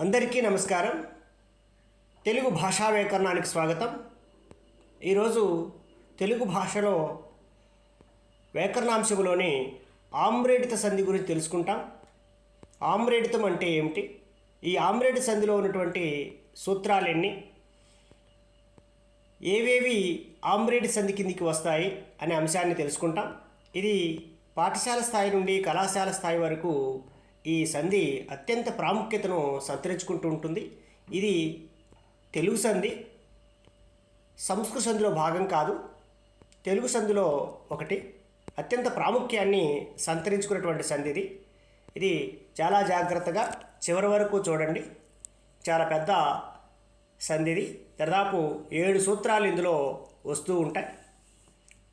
అందరికీ నమస్కారం. తెలుగు భాషా వ్యాకరణానికి స్వాగతం. ఈరోజు తెలుగు భాషలో వ్యాకరణాంశంలోని ఆమ్రేడిత సంధి గురించి తెలుసుకుంటాం. ఆమ్రేడితం అంటే ఏమిటి? ఈ ఆమ్రేడిత సంధిలో ఉన్నటువంటి సూత్రాలన్నీ? ఏవేవి ఆమ్రేడి సంధి కిందికి వస్తాయి అనే అంశాన్ని తెలుసుకుంటాం. ఇది పాఠశాల స్థాయి నుండి కళాశాల స్థాయి వరకు ఈ సంధి అత్యంత ప్రాముఖ్యతను సంతరించుకుంటూ ఉంటుంది. ఇది తెలుగు సంధి సంస్కృత సంధిలో భాగం కాదు. తెలుగు సంధిలో ఒకటి అత్యంత ప్రాముఖ్యాన్ని సంతరించుకున్నటువంటి సంధి ఇది. ఇది చాలా జాగ్రత్తగా చివరి వరకు చూడండి. చాలా పెద్ద సంధిది దాదాపు ఏడు సూత్రాలు ఇందులో వస్తూ ఉంటాయి.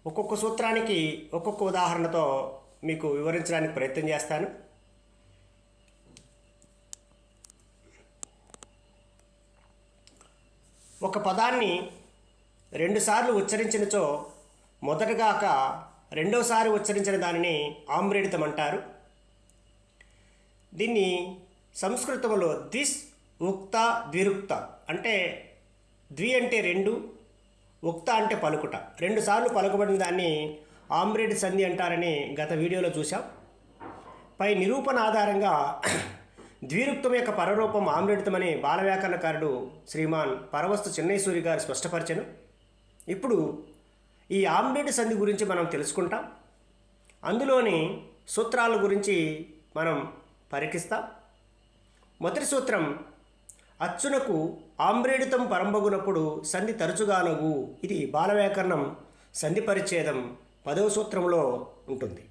ఒక్కొక్క సూత్రానికి ఒక్కొక్క ఉదాహరణతో మీకు వివరించడానికి ప్రయత్నం చేస్తాను. ఒక పదాన్ని రెండుసార్లు ఉచ్చరించినచో మొదటగాక రెండోసారి ఉచ్చరించిన దానిని ఆమ్రేడితం అంటారు. దీన్ని సంస్కృతంలో దిస్ ఉక్త ద్విరుక్త అంటే ద్వి అంటే రెండు ఉక్త అంటే పలుకుట. రెండుసార్లు పలుకబడిన దాన్ని ఆమ్రేడ్ సంధి అంటారని గత వీడియోలో చూసాం పై నిరూపణ ఆధారంగా ద్విరుక్తం యొక్క పరరూపం ఆమ్లడితమని బాల వ్యాకరణకారుడు శ్రీమాన్ పరవస్తు చెన్నైసూరి గారు స్పష్టపరచను. ఇప్పుడు ఈ ఆమ్రేడ్ సంధి గురించి మనం తెలుసుకుంటాం. అందులోని సూత్రాల గురించి మనం పరికిస్తాం. మొదటి సూత్రం అచ్చునకు ఆమ్రేడితం పరంబగునప్పుడు సంధి తరచుగానగు ఇది బాలవ్యాకరణం సంధి పరిచ్ఛేదం పదవ సూత్రంలో ఉంటుంది.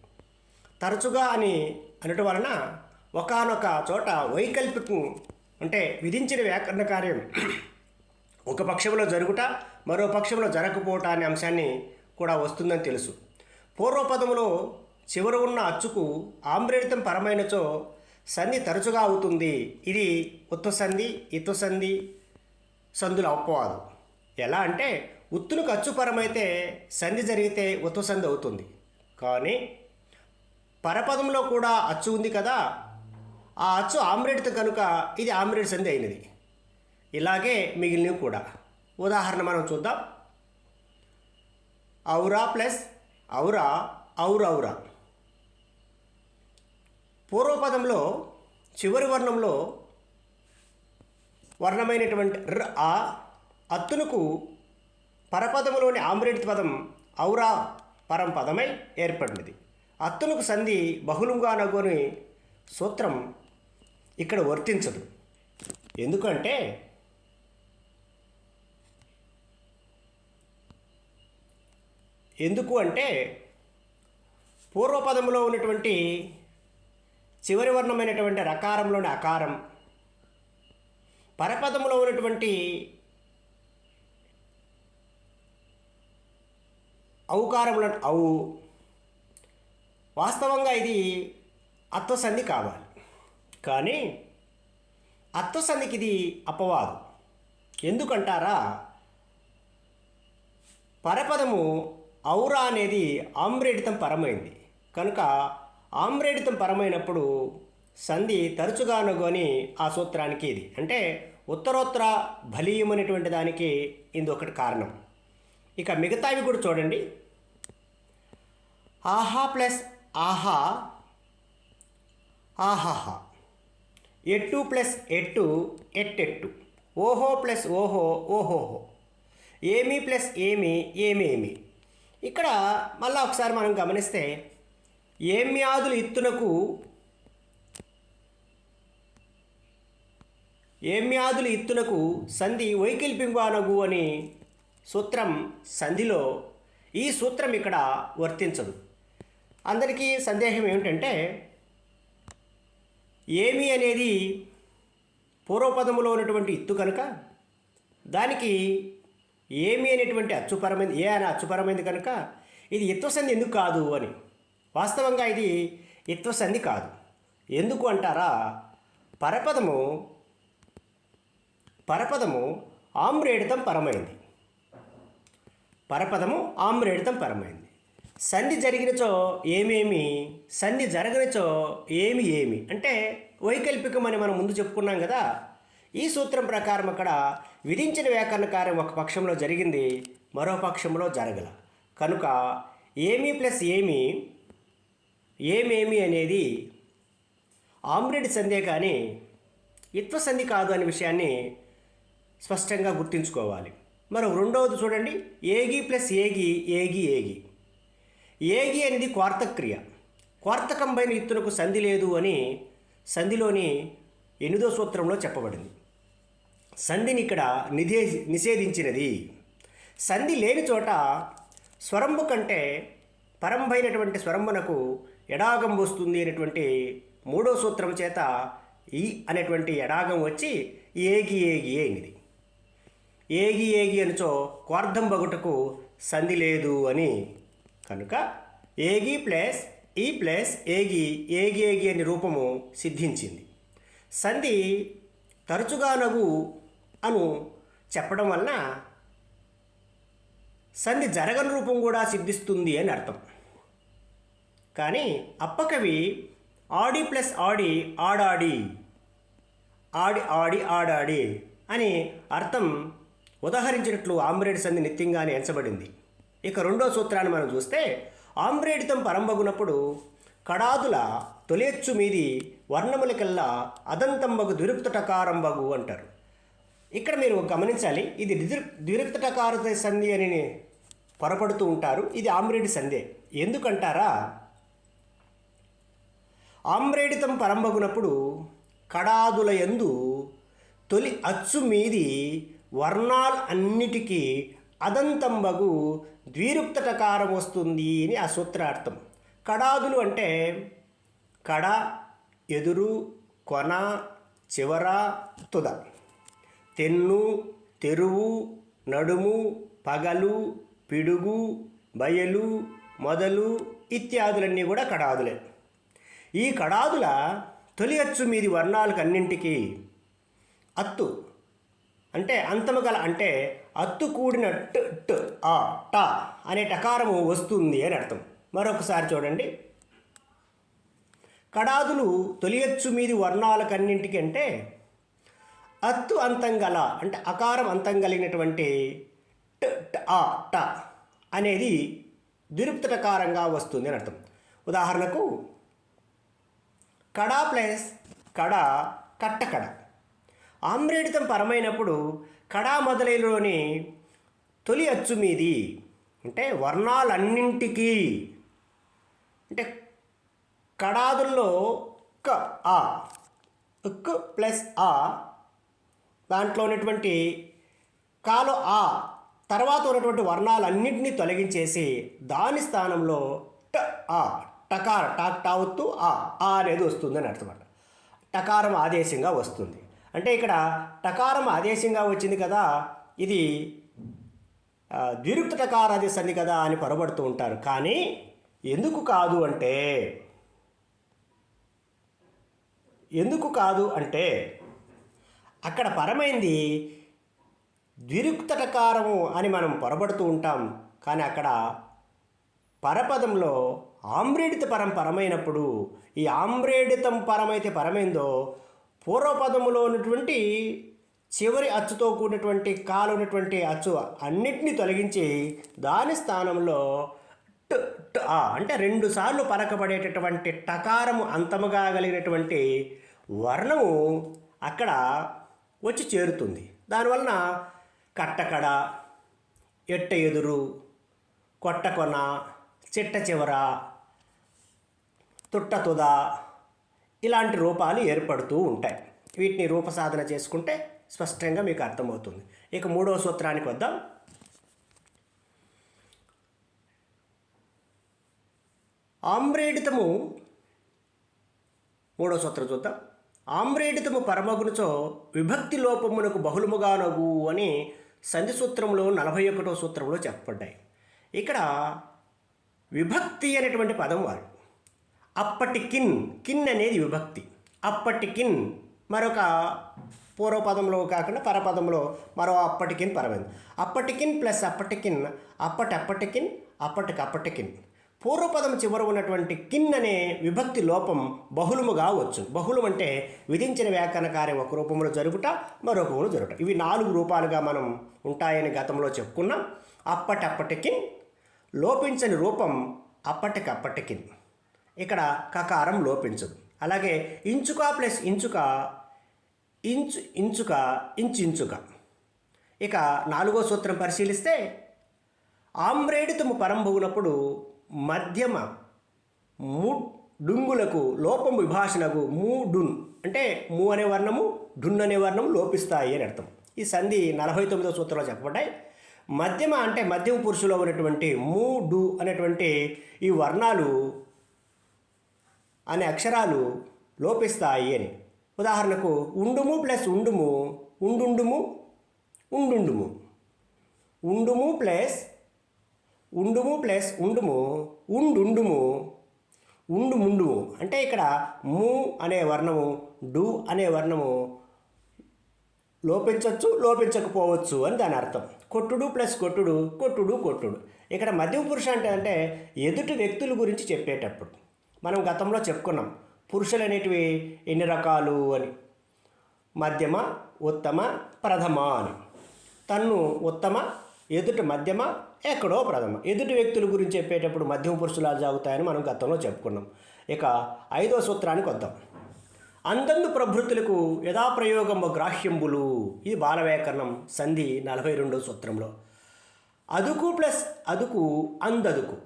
తరచుగా అని అనటం వలన ఒకనొక చోట వైకల్పికం అంటే విధించిన వ్యాకరణ కార్యం. ఒక పక్షంలో జరుగుట మరో పక్షంలో జరగకపోవట అనే అంశాన్ని కూడా వస్తుందని తెలుసు. పూర్వపదములో చివర ఉన్న అచ్చుకు ఆమ్రేడితం పరమైనచో సంధి తరచుగా అవుతుంది. ఇది ఉత్వసంధి సంధి ఇత్వ సంధి సంధుల అపవాదు. ఎలా అంటే ఉత్తునికి అచ్చుపరమైతే సంధి జరిగితే ఉత్వసంధి అవుతుంది. కానీ పరపదంలో కూడా అచ్చు ఉంది కదా ఆ అచ్చు ఆమ్రేడిత కనుక ఇది ఆమ్రేడ్ సంధి అయినది. ఇలాగే మిగిలినవి కూడా. ఉదాహరణ మనం చూద్దాం. ఔరా ప్లస్ ఔరా ఔరౌరా పూర్వపదంలో చివరి వర్ణంలో వర్ణమైనటువంటి ర్ ఆ అత్తునుకు పరపదములోని ఆమ్రేడిత పదం ఔరా పరం పదమై ఏర్పడినది. అత్తునుకు సంధి బహుళంగా నగోని సూత్రం ఇక్కడ వర్తించదు. ఎందుకంటే ఎందుకు అంటే పూర్వపదంలో ఉన్నటువంటి చివరి వర్ణమైనటువంటి రకారంలోని అకారం పరపదంలో ఉన్నటువంటి ఔకారంలో అవు వాస్తవంగా ఇది అత్వసంధి కావాలి. కానీ అత్వసంధికి ఇది అపవాదు. ఎందుకంటారా? పరపదము ఔరా అనేది ఆమ్రేడితం పరమైంది. కనుక ఆమ్రేడితం పరమైనప్పుడు సంధి తరచుగానుగోని ఆ సూత్రానికి ఇది. అంటే ఉత్తరోత్తర బలీయమైనటువంటి దానికి ఇది ఒకటి కారణం. ఇక మిగతావి కూడా చూడండి. ఆహా ప్లస్ ఆహా ఆహాహా. ఎట్టు ప్లస్ ఎట్టు ఎట్టెట్టు. ఓహో ప్లస్ ఓహో ఓహోహో. ఏమి ప్లస్ ఏమి ఏమేమి ఇక్కడ మళ్ళీ ఒకసారి మనం గమనిస్తే ఏమ్యాదులు ఇత్తునకు ఏమ్యాదులు ఇత్తునకు సంధి వైకల్పింపానగు అని సూత్రం సంధిలో ఈ సూత్రం ఇక్కడ వర్తించదు. అందరికీ సందేహం ఏమిటంటే ఏమి అనేది పూర్వపదములో ఉన్నటువంటి ఇత్తు కనుక దానికి ఏమి అనేటువంటి అచ్చుపరమైంది ఏ అని అచ్చుపరమైంది కనుక ఇది ఇత్వసంధి ఎందుకు కాదు అని. వాస్తవంగా ఇది ఇత్వసంధి కాదు. ఎందుకు అంటారా? పరపదము పరపదము ఆమ్రేడితం పరమైంది. పరపదము ఆమ్రేడితం పరమైంది. సంధి జరిగినచో ఏమేమి సంధి జరగనిచో ఏమి ఏమి. అంటే వైకల్పికం అని మనం ముందు చెప్పుకున్నాం కదా. ఈ సూత్రం ప్రకారం అక్కడ విధించిన వ్యాకరణ కార్యం ఒక పక్షంలో జరిగింది మరో పక్షంలో జరగల. కనుక ఏమి ప్లస్ ఏమి ఏమేమి అనేది ఆమ్రెడ్ సందే కానీ ఇత్వ సంధి కాదు అనే విషయాన్ని స్పష్టంగా గుర్తుంచుకోవాలి. మరో రెండవది చూడండి ఏగి ప్లస్ ఏగి ఏగి ఏగి. ఏగి అనేది క్వార్తక్రియ. క్వార్తకంబైన ఇత్తునకు సంధి లేదు అని సంధిలోని ఎనిమిదో సూత్రంలో చెప్పబడింది. సంధిని ఇక్కడ నిధే నిషేధించినది. సంధి లేని చోట స్వరంబు కంటే పరంభైనటువంటి స్వరంబునకు ఎడాగం వస్తుంది అనేటువంటి మూడో సూత్రం చేత ఈ అనేటువంటి ఎడాగం వచ్చి ఏగి ఏగి అయినది ఏగి ఏగి అనుచో క్వార్థం బగుటకు సంధి లేదు అని కనుక ఏగి ప్లస్ ఈ ప్లస్ ఏగి ఏగి ఏగి అనే రూపము సిద్ధించింది. సంధి తరచుగా నవ్వు అను చెప్పడం వలన సంధి జరగని రూపం కూడా సిద్ధిస్తుంది అని అర్థం. కానీ అప్పకవి ఆడి ప్లస్ ఆడి ఆడాడి ఆడి ఆడి ఆడాడి అని అర్థం ఉదాహరించినట్లు ఆమ్రేడ్ సంధి నిత్యంగానే ఎంచబడింది. ఇక రెండో సూత్రాన్ని మనం చూస్తే ఆమ్రేడితం పరంబగునప్పుడు కడాదుల తొలేచ్చు మీది వర్ణములకెల్లా అదంతంబగు ద్విరుక్తటకారంబగు అంటారు. ఇక్కడ మీరు గమనించాలి ఇది ద్విరు సంధి అని పొరపడుతూ ఉంటారు ఇది ఆమ్రేడి సంధే. ఎందుకంటారా? ఆమ్రేడితం పరంబగునప్పుడు కడాదుల యందు తొలి అచ్చు మీది వర్ణాలు అన్నిటికీ అదంతంబగు ద్విరుక్తటకారం వస్తుంది అని ఆ సూత్రార్థం. కడాదులు అంటే కడ ఎదురు కొన చివర తుద. తెన్ను తెరువు నడుము పగలు పిడుగు బయలు మొదలు ఇత్యాదులన్నీ కూడా కడాదులే. ఈ కడాదుల తొలి అచ్చు మీది వర్ణాలకన్నింటికి అత్తు. అంటే అంతము గల అంటే అత్తు కూడిన ట్ ట్ ఆ ట అనే టకారము వస్తుంది అని అర్థం. మరొకసారి చూడండి. కడాదులు తొలియచ్చు మీది వర్ణాలకన్నింటికంటే అత్తు అంతం గల అంటే అకారం అంతం కలిగినటువంటి ట్ ట్ ఆ ట అనేది దిరుప్తటకారంగా వస్తుంది అని అర్థం. ఉదాహరణకు కడా ప్లస్ కడ కట్టకడ ఆమ్రేడితం పరమైనప్పుడు కడా మొదలైలోని తొలి అచ్చు మీది. అంటే వర్ణాలన్నింటికీ. అంటే కడాదుల్లో క ఆ ఉక్ ప్లస్ ఆ దాంట్లో ఉన్నటువంటి కాలో ఆ తర్వాత ఉన్నటువంటి వర్ణాలన్నింటినీ తొలగించేసి దాని స్థానంలో ట ఆ టకార టాక్ టావుతూ ఆ ఆ అనేది వస్తుందని అర్థమాట టకారం ఆదేశంగా వస్తుంది. అంటే ఇక్కడ టకారం ఆదేశంగా వచ్చింది కదా ఇది ద్విరుక్త టకారాది సంధి కదా అని పొరబడుతూ ఉంటారు. కానీ ఎందుకు కాదు అంటే ఎందుకు కాదు అంటే అక్కడ పరమైంది ద్విరుక్తటకారము అని మనం పొరబడుతూ ఉంటాం. కానీ అక్కడ పరపదంలో ఆమ్రేడిత పరం పరమైనప్పుడు ఈ ఆమ్రేడితం పరమైతే పరమైందో పూర్వపదములో ఉన్నటువంటి చివరి అచ్చుతో కూడినటువంటి కాలు ఉన్నటువంటి అచ్చు అన్నిటినీ తొలగించి దాని స్థానంలో ట ఆ అంటే రెండు సార్లు పలకబడేటటువంటి టకారము అంతముగా కలిగినటువంటి వర్ణము అక్కడ వచ్చి చేరుతుంది. దానివలన కట్టకడ ఎట్ట ఎదురు కొట్టకొన చిట్ట చివర తుట్టతుద ఇలాంటి రూపాలు ఏర్పడుతూ ఉంటాయి. వీటిని రూపసాధన చేసుకుంటే స్పష్టంగా మీకు అర్థమవుతుంది. ఇక మూడవ సూత్రానికి వద్దాం. ఆమ్రేడితము మూడో సూత్రం చూద్దాం. ఆమ్రేడితము పరమగునుచో విభక్తి లోపమునకు బహుళముగానగు అని సంధి సూత్రంలో నలభై ఒకటో సూత్రంలో చెప్పబడ్డాయి. ఇక్కడ విభక్తి అనేటువంటి పదం వారు అప్పటి కిన్ కిన్ అనేది విభక్తి. అప్పటి కిన్ మరొక పూర్వపదంలో కాకుండా పరపదంలో మరో అప్పటికిన్ పరమైంది. అప్పటికిన్ ప్లస్ అప్పటికిన్ అప్పటి అప్పటికప్పటికిన్ అప్పటికి పూర్వపదం చివర ఉన్నటువంటి కిన్ అనే విభక్తి లోపం బహుళముగా వచ్చు. బహుళం అంటే విధించిన వ్యాకరణ కార్యం ఒక రూపంలో జరుగుట మరో రూపంలో జరుగుట. ఇవి నాలుగు రూపాలుగా మనం ఉంటాయని గతంలో చెప్పుకున్నాం. అప్పటప్పటికిన్ లోపించని రూపం అప్పటికప్పటికిన్ ఇక్కడ కకారం లోపించదు. అలాగే ఇంచుక ప్లస్ ఇంచుక ఇంచు ఇంచుక ఇంచుక ఇక నాలుగో సూత్రం పరిశీలిస్తే ఆమ్రేడితము పరంభువునప్పుడు మధ్యమ ము డుంగులకు లోపం విభాషణకు మూ డున్ అంటే మూ అనే వర్ణము డున్ అనే వర్ణము లోపిస్తాయి అని అర్థం. ఈ సంధి నలభై తొమ్మిదో సూత్రంలో చెప్పబడ్డాయి. మధ్యమ అంటే మధ్యమ పురుషులో ఉన్నటువంటి మూడు డు అనేటువంటి ఈ వర్ణాలు అనే అక్షరాలు లోపిస్తాయి అని. ఉదాహరణకు ఉండుము ప్లస్ ఉండుము ఉండుండుము ఉండుండుము. ఉండుము ప్లస్ ఉండుము ప్లస్ ఉండుము ఉండుండుము ఉండు ముండుము అంటే ఇక్కడ ము అనే వర్ణము డు అనే వర్ణము లోపించవచ్చు లోపించకపోవచ్చు అని దాని అర్థం. కొట్టుడు ప్లస్ కొట్టుడు కొట్టుడు కొట్టుడు. ఇక్కడ మధ్యమ పురుష అంటే అంటే ఎదుటి వ్యక్తుల గురించి చెప్పేటప్పుడు. మనం గతంలో చెప్పుకున్నాం. పురుషులు అనేటివి ఎన్ని రకాలు అని. మధ్యమ ఉత్తమ ప్రథమ అని. తన్ను ఉత్తమ ఎదుటి మధ్యమ ఎక్కడో ప్రథమ. ఎదుటి వ్యక్తుల గురించి చెప్పేటప్పుడు మధ్యమ పురుషులా జాగుతాయని మనం గతంలో చెప్పుకున్నాం. ఇక ఐదో సూత్రానికి వద్దాం. అందందు ప్రభృతులకు యథాప్రయోగము గ్రాహ్యంబులు. ఇది బాలవ్యాకరణం సంధి నలభై రెండో సూత్రంలో. అదుకు ప్లస్ అదుకు అందదుకు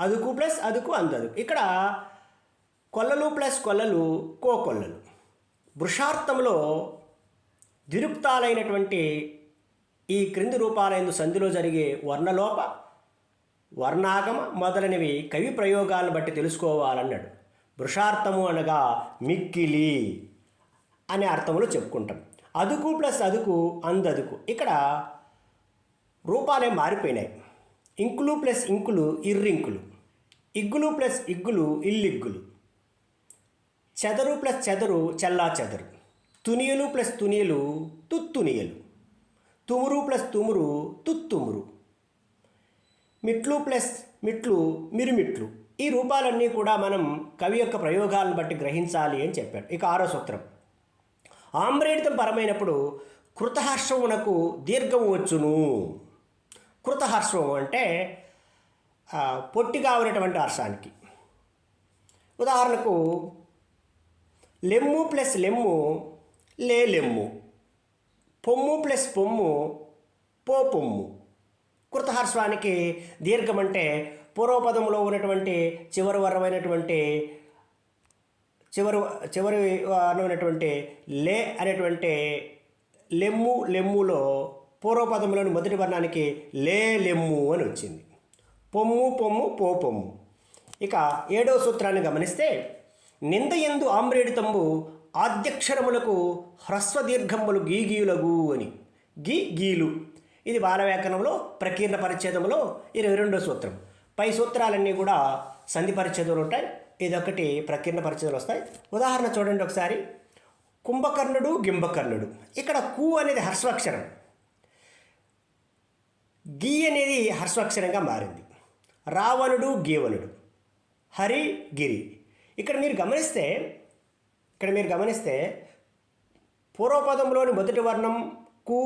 అదుకు ప్లస్ అదుకు అందదు ఇక్కడ కొల్లలు ప్లస్ కొల్లలు కోకొల్లలు. వృషార్థంలో దిరుక్తాలైనటువంటి ఈ క్రింది రూపాలైన సంధిలో జరిగే వర్ణలోప వర్ణాగమ మొదలైనవి కవి ప్రయోగాలను బట్టి తెలుసుకోవాలన్నాడు. వృషార్థము అనగా మిక్కిలి అనే అర్థంలో చెప్పుకుంటాం. అదుకు ప్లస్ అదుకు అందదుకు. ఇక్కడ రూపాలే మారిపోయినాయి. ఇంకులు ప్లస్ ఇంకులు ఇర్రింకులు. ఇగ్గులు ప్లస్ ఇగ్గులు ఇల్లిగ్గులు. చెదరు ప్లస్ చెదరు చెల్లా చెదరు. తునియలు ప్లస్ తునియలు తుత్తునియలు. తుమురు ప్లస్ తుమురు తుత్తుమురు. మిట్లు ప్లస్ మిట్లు మిరుమిట్లు. ఈ రూపాలన్నీ కూడా మనం కవి యొక్క ప్రయోగాలను బట్టి గ్రహించాలి అని చెప్పాడు. ఇక ఆరో సూత్రం. ఆమ్రేడితం పరమైనప్పుడు కృతహర్షమునకు దీర్ఘము వచ్చును. కృతహర్షం అంటే పొట్టిగా ఉన్నటువంటి హర్షానికి. ఉదాహరణకు లెమ్ము ప్లస్ లెమ్ము లే లెమ్ము పొమ్ము ప్లస్ పొమ్ము పో పొమ్ము. కృతహర్స్వానికి దీర్ఘం అంటే పూర్వపదంలో ఉన్నటువంటి చివరి వరమైనటువంటి చివరి చివరి ఉన్నటువంటి లే అనేటువంటి లెమ్ము లెమ్ములో పూర్వపదంలోని మొదటి వర్ణానికి లే లెమ్ము అని వచ్చింది. పొమ్ము పొమ్ము పో పొమ్ము. ఇక ఏడో సూత్రాన్ని గమనిస్తే నింద ఎందు ఆమ్రేడితంబు ఆద్యక్షరములకు హ్రస్వ దీర్ఘములు గీగీయులగు అని. గీ గీలు. ఇది బాలవ్యాకరణంలో ప్రకీర్ణ పరిచ్ఛేదంలో ఇరవై రెండో సూత్రం. పై సూత్రాలన్నీ కూడా సంధి పరిచ్ఛేదాలు ఉంటాయి. ఇదొకటి ప్రకీర్ణ పరిచ్ఛేదాలు వస్తాయి. ఉదాహరణ చూడండి ఒకసారి. కుంభకర్ణుడు గింభకర్ణుడు. ఇక్కడ కు అనేది హర్స్వాక్షరం. గీ అనేది హర్స్వాక్షరంగా మారింది. రావణుడు గీవనుడు. హరి గిరి. ఇక్కడ మీరు గమనిస్తే ఇక్కడ మీరు గమనిస్తే పూర్వపదంలోని మొదటి వర్ణం కు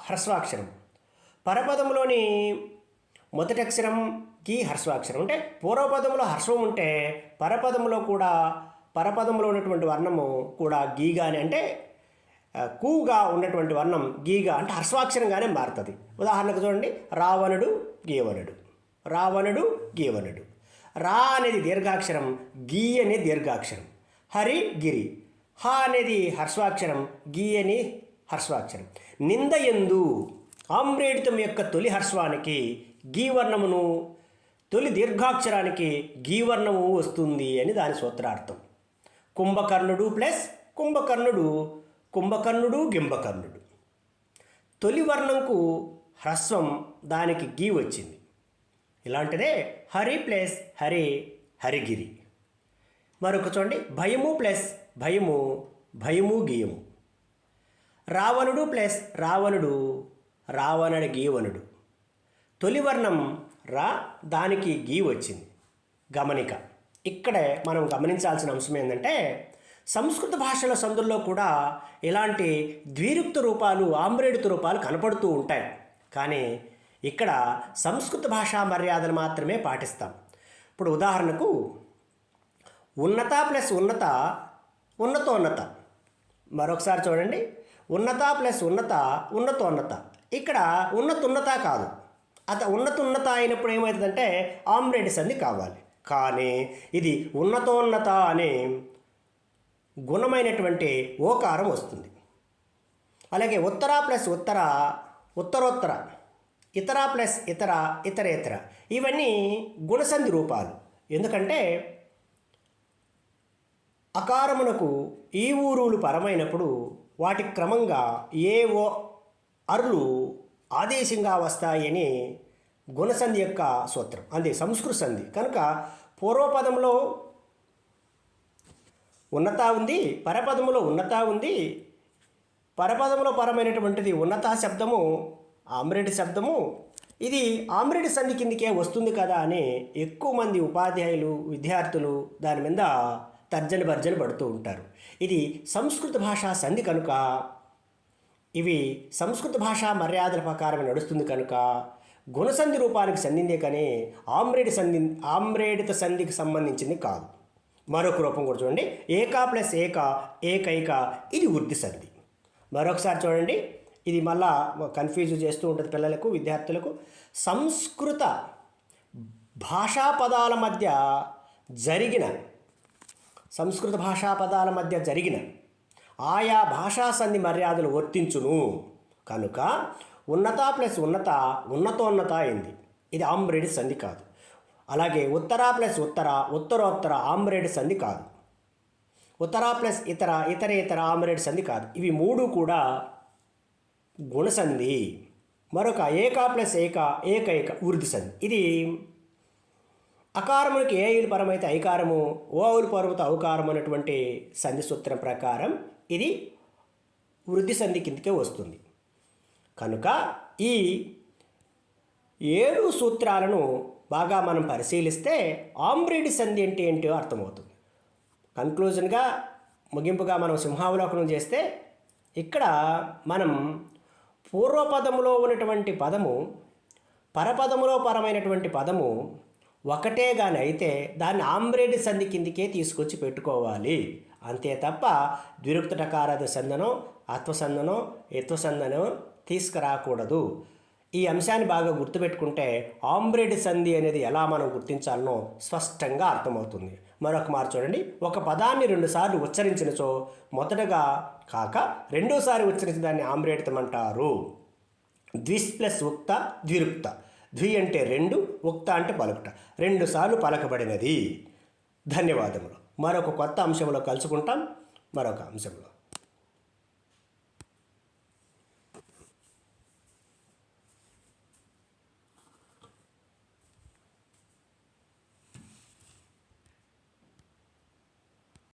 హ్రస్వాక్షరం పరపదంలోని మొదటి అక్షరం కి హర్స్వాక్షరం అంటే పూర్వపదంలో హర్స్వం ఉంటే పరపదంలో కూడా పరపదంలో ఉన్నటువంటి వర్ణము కూడా గీగానే అంటే కూగా ఉన్నటువంటి వర్ణం గీగా అంటే హర్స్వాక్షరంగానే మారుతుంది. ఉదాహరణకు చూడండి రావణుడు గీవనుడు రావణుడు గీవనుడు రా అనేది దీర్ఘాక్షరం గీ అనేది దీర్ఘాక్షరం. హరి గిరి. హ అనేది హర్స్వాక్షరం గీ అని హర్స్వాక్షరం నింద ఎందు ఆమ్రేడితం యొక్క తొలి హర్స్వానికి గీవర్ణమును తొలి దీర్ఘాక్షరానికి గీవర్ణము వస్తుంది అని దాని సూత్రార్థం. కుంభకర్ణుడు ప్లస్ కుంభకర్ణుడు కుంభకర్ణుడు గింభకర్ణుడు. తొలి వర్ణంకు హ్రస్వం దానికి గీ వచ్చింది. ఇలాంటిదే హరి ప్లస్ హరి హరిగిరి. మరొక చూడండి. భయము ప్లస్ భయము భయము గీయము. రావణుడు ప్లస్ రావణుడు రావణుడి గీవనుడు తొలి వర్ణం రా దానికి గీ వచ్చింది. గమనిక. ఇక్కడే మనం గమనించాల్సిన అంశం ఏంటంటే సంస్కృత భాషల సందుల్లో కూడా ఇలాంటి ద్విరుక్త రూపాలు ఆంబ్రేడుత రూపాలు కనపడుతూ ఉంటాయి. కానీ ఇక్కడ సంస్కృత భాషా మర్యాదలు మాత్రమే పాటిస్తాం. ఇప్పుడు ఉదాహరణకు ఉన్నత ప్లస్ ఉన్నత ఉన్నతోన్నత. మరొకసారి చూడండి. ఉన్నత ప్లస్ ఉన్నత ఉన్నతోన్నత. ఇక్కడ ఉన్నతున్నత కాదు. అత ఉన్నతున్నత అయినప్పుడు ఏమవుతుందంటే ఆమ్రేడ్ సంధి కావాలి. కానీ ఇది ఉన్నతోన్నత అనే గుణమైనటువంటి ఓకారం వస్తుంది. అలాగే ఉత్తర ప్లస్ ఉత్తర ఉత్తరోత్తర ఇతర ప్లస్ ఇతర ఇతరేతర ఇవన్నీ గుణసంధి రూపాలు. ఎందుకంటే అకారమునకు ఈ ఊరులు పరమైనప్పుడు వాటి క్రమంగా ఏ ఓ అర్లు ఆదేశంగా వస్తాయని గుణసంధి యొక్క సూత్రం. అది సంస్కృత సంధి. కనుక పూర్వపదంలో ఉన్నత ఉంది పరపదములో ఉన్నత ఉంది. పరపదములో పరమైనటువంటిది ఉన్నత శబ్దము ఆమ్రేడి శబ్దము. ఇది ఆమ్రేడి సంధి కిందికే వస్తుంది కదా అని ఎక్కువ మంది ఉపాధ్యాయులు విద్యార్థులు దాని మీద తర్జన భర్జన పడుతూ ఉంటారు. ఇది సంస్కృత భాషా సంధి కనుక ఇవి సంస్కృత భాషా మర్యాదల ప్రకారం నడుస్తుంది కనుక గుణసంధి రూపానికి సంధిందే కానీ ఆమ్రేడి సంధి ఆమ్రేడిత సంధికి సంబంధించింది కాదు. మరొక రూపం కూడా చూడండి. ఏకా ప్లస్ ఏక ఏకైక ఇది వృద్ధి సంధి మరొకసారి చూడండి. ఇది మళ్ళా కన్ఫ్యూజ్ చేస్తూ ఉంటుంది పిల్లలకు విద్యార్థులకు. సంస్కృత భాషా పదాల మధ్య జరిగిన సంస్కృత భాషా పదాల మధ్య జరిగిన ఆయా భాషా సంధి మర్యాదలు వర్తించును. కనుక ఉన్నత ప్లస్ ఉన్నత ఉన్నతోన్నత అయింది. ఇది ఆమ్రేడి సంధి కాదు. అలాగే ఉత్తర ప్లస్ ఉత్తర ఉత్తరోత్తర ఆమ్రేడ్ సంధి కాదు. ఉత్తర ప్లస్ ఇతర ఇతర ఇతర ఆమ్రేడ్ సంధి కాదు. ఇవి మూడు కూడా గుణసంధి. మరొక ఏక ప్లస్ ఏక ఏకైక వృద్ధి సంధి. ఇది అకారమునికి ఏయులు పరమైతే ఐకారము ఓవులు పరమైతే ఔకారం అనేటువంటి సంధి సూత్రం ప్రకారం ఇది వృద్ధి సంధి కిందకే వస్తుంది. కనుక ఈ ఏడు సూత్రాలను బాగా మనం పరిశీలిస్తే ఆమ్రేడి సంధి అంటే ఏంటో అర్థమవుతుంది. కన్క్లూజన్గా ముగింపుగా మనం సింహావలోకనం చేస్తే ఇక్కడ మనం పూర్వపదములో ఉన్నటువంటి పదము పరపదములో పరమైనటువంటి పదము ఒకటే కానీ అయితే దాన్ని ఆమ్రేడి సంధి కిందికే తీసుకొచ్చి పెట్టుకోవాలి. అంతే తప్ప ద్విరుక్త టకారాది సందనం ఆత్మసందనం తీసుకురాకూడదు. ఈ అంశాన్ని బాగా గుర్తుపెట్టుకుంటే ఆమ్రేడ్ సంధి అనేది ఎలా మనం గుర్తించాలనో స్పష్టంగా అర్థమవుతుంది. మరొక మారు చూడండి. ఒక పదాన్ని రెండుసార్లు ఉచ్చరించినచో మొదటగా కాక రెండోసారి ఉచ్చరించిన దాన్ని ఆమ్రేడితం అంటారు. ద్విస్ ప్లస్ ఉక్త ద్విరుక్త. ద్వి అంటే రెండు ఉక్త అంటే పలుకుట. రెండు సార్లు పలకబడినది. ధన్యవాదములు. మరొక కొత్త అంశంలో కలుసుకుంటాం. మరొక అంశంలో.